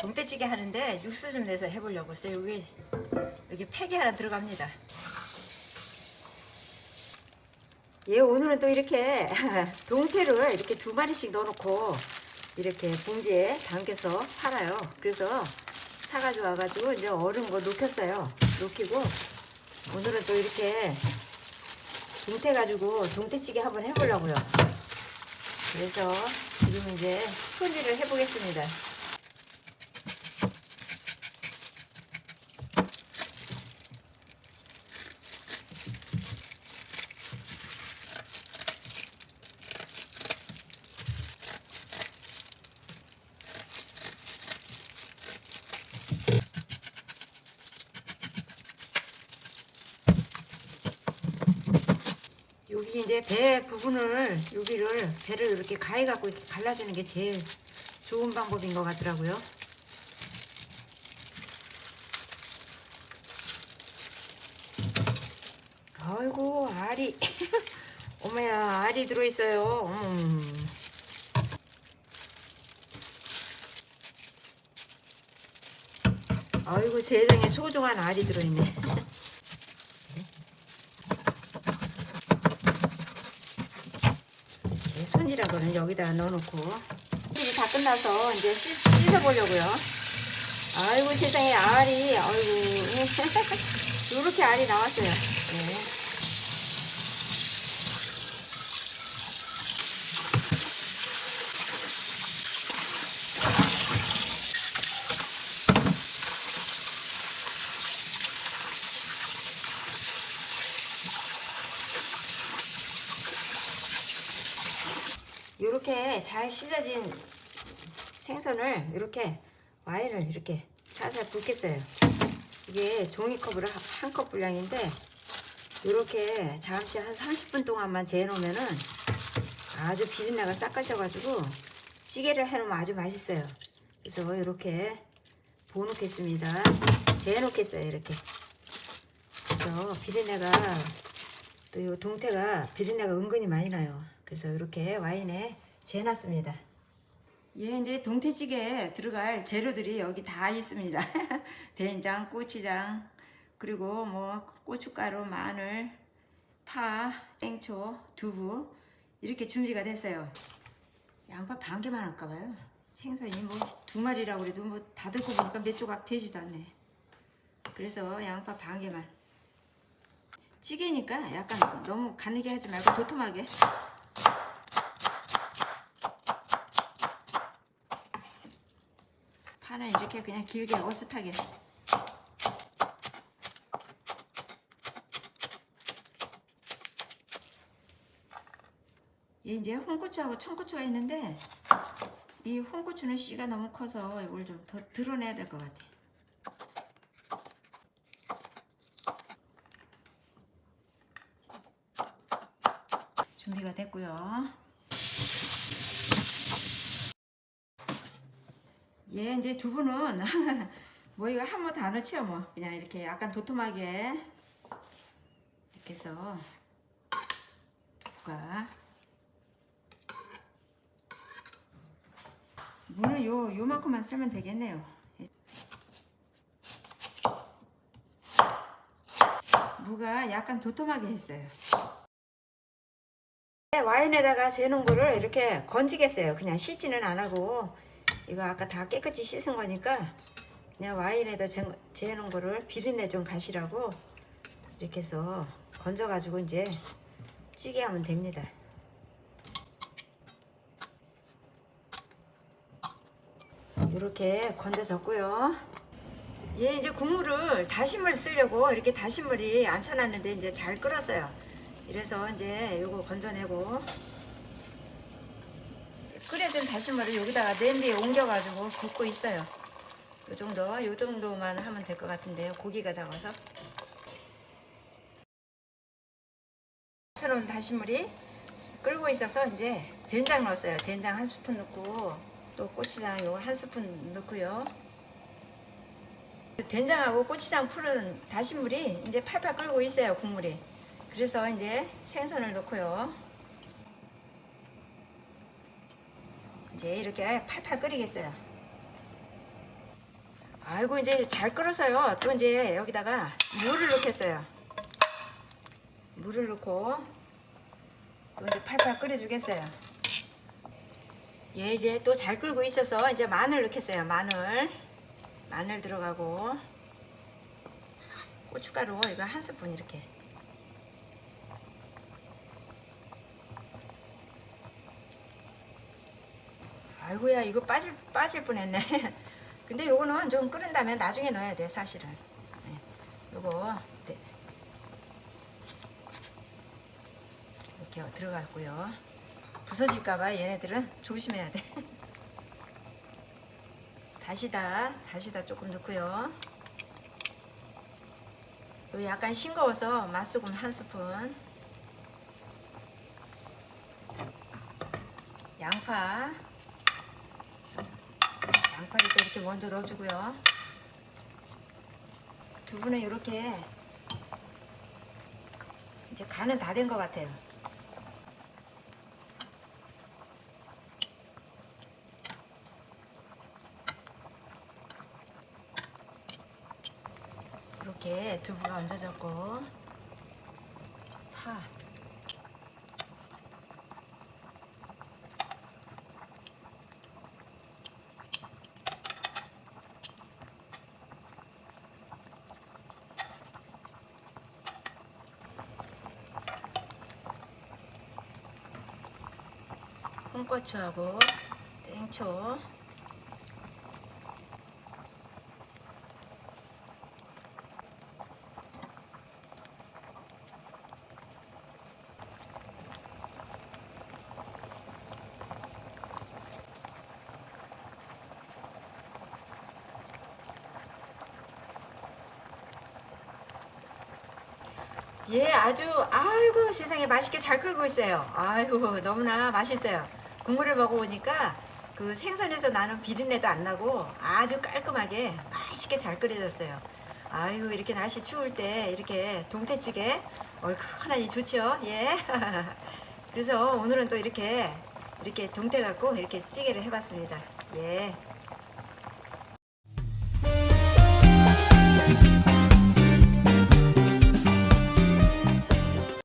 동태찌개 하는데 육수 좀 내서 해보려고 했어요. 여기 여기 팩이 하나 들어갑니다. 예, 오늘은 또 이렇게 동태를 이렇게 두 마리씩 넣어놓고 이렇게 봉지에 담겨서 팔아요. 그래서 사가지고 와가지고 이제 얼은 거 녹였어요. 녹이고 오늘은 또 이렇게 동태 가지고 동태찌개 한번 해보려고요. 그래서 지금 이제 손질을 해보겠습니다. 여기 이제 배 부분을 여기를 배를 이렇게 가해 갖고 이렇게 갈라주는 게 제일 좋은 방법인 것 같더라고요. 아이고 알이 어머야 알이 들어있어요. 음. 아이고 세상에 소중한 알이 들어있네. 이 손이라고는 여기다 넣어놓고 손질이 다 끝나서 이제 씻, 씻어보려고요. 아이고 세상에 알이 아이고 이렇게 알이 나왔어요. 네. 이렇게 잘 씻어진 생선을 이렇게 와인을 이렇게 살살 붓겠어요. 이게 종이컵으로 한 컵 분량인데 이렇게 잠시 한 30분 동안만 재놓으면은 아주 비린내가 싹 가셔가지고 찌개를 해놓으면 아주 맛있어요. 그래서 이렇게 부어놓겠습니다. 재놓겠어요 이렇게. 그래서 비린내가 또 이 동태가 비린내가 은근히 많이 나요. 그래서 이렇게 와인에 재놨습니다. 예, 이제 동태찌개에 들어갈 재료들이 여기 다 있습니다. 된장, 고추장, 그리고 뭐 고춧가루, 마늘, 파, 땡초, 두부 이렇게 준비가 됐어요. 양파 반 개만 할까 봐요. 생선이 뭐 두 마리라고 그래도 뭐 다 들고 보니까 몇 조각 되지도 않네. 그래서 양파 반 개만. 찌개니까 약간 너무 가늘게 하지 말고 도톰하게. 파는 이렇게 그냥 길게 어슷하게. 얘 이제 홍고추하고 청고추가 있는데 이 홍고추는 씨가 너무 커서 이걸 좀 더 드러내야 될 것 같아. 준비가 됐고요. 얘 이제 두부는 뭐 이거 한번 다 넣지요 뭐 그냥 이렇게 약간 도톰하게 이렇게 해서 두부가 물은 요 요만큼만 쓰면 되겠네요. 무가 약간 도톰하게 했어요. 네, 와인에다가 재놓은 거를 이렇게 건지겠어요. 그냥 씻지는 안 하고 이거 아까 다 깨끗이 씻은 거니까 그냥 와인에다 재, 재놓은 거를 비린내 좀 가시라고 이렇게 해서 건져가지고 이제 찌개 하면 됩니다. 이렇게 건져졌고요. 얘 이제 국물을 다시물 쓰려고 이렇게 다시물이 안 쳐놨는데 이제 잘 끓었어요. 이래서 이제 요거 건져내고 끓여준 다시물을 여기다가 냄비에 옮겨가지고 붓고 있어요. 요 정도, 요 정도만 하면 될 것 같은데요. 고기가 작아서. 쳐놓은 다시물이 끓고 있어서 이제 된장 넣었어요. 된장 한 스푼 넣고 또 고추장 요거 한 스푼 넣고요. 된장하고 고추장 푸른 다시물이 이제 팔팔 끓고 있어요. 국물이. 그래서 이제 생선을 넣고요. 이제 이렇게 팔팔 끓이겠어요. 아이고 이제 잘 끓어서요. 또 이제 여기다가 물을 넣겠어요. 물을 넣고 또 이제 팔팔 끓여주겠어요. 얘 이제 또 잘 끓고 있어서 이제 마늘 넣겠어요. 마늘 마늘 들어가고 고춧가루 이거 한 스푼 이렇게 아이고야 이거 빠질 빠질 뻔했네. 근데 요거는 좀 끓은 다음에 나중에 넣어야 돼 사실은. 네, 요거 네. 이렇게 들어갔고요. 부서질까봐 얘네들은 조심해야 돼. 다시다 다시다 조금 넣고요. 요 약간 싱거워서 맛소금 한 스푼. 양파 양파를 또 이렇게 먼저 넣어주고요. 두부는 이렇게 이제 간은 다 된 것 같아요. 이렇게 두부가 얹어졌고 파 홍고추하고 땡초 예, 아주 아이고 세상에 맛있게 잘 끓고 있어요. 아이고 너무나 맛있어요. 국물을 먹어보니까 그 생선에서 나는 비린내도 안 나고 아주 깔끔하게 맛있게 잘 끓여졌어요. 아이고 이렇게 날씨 추울 때 이렇게 동태찌개 얼큰하니 좋죠. 예. 그래서 오늘은 또 이렇게 이렇게 동태 갖고 이렇게 찌개를 해봤습니다. 예.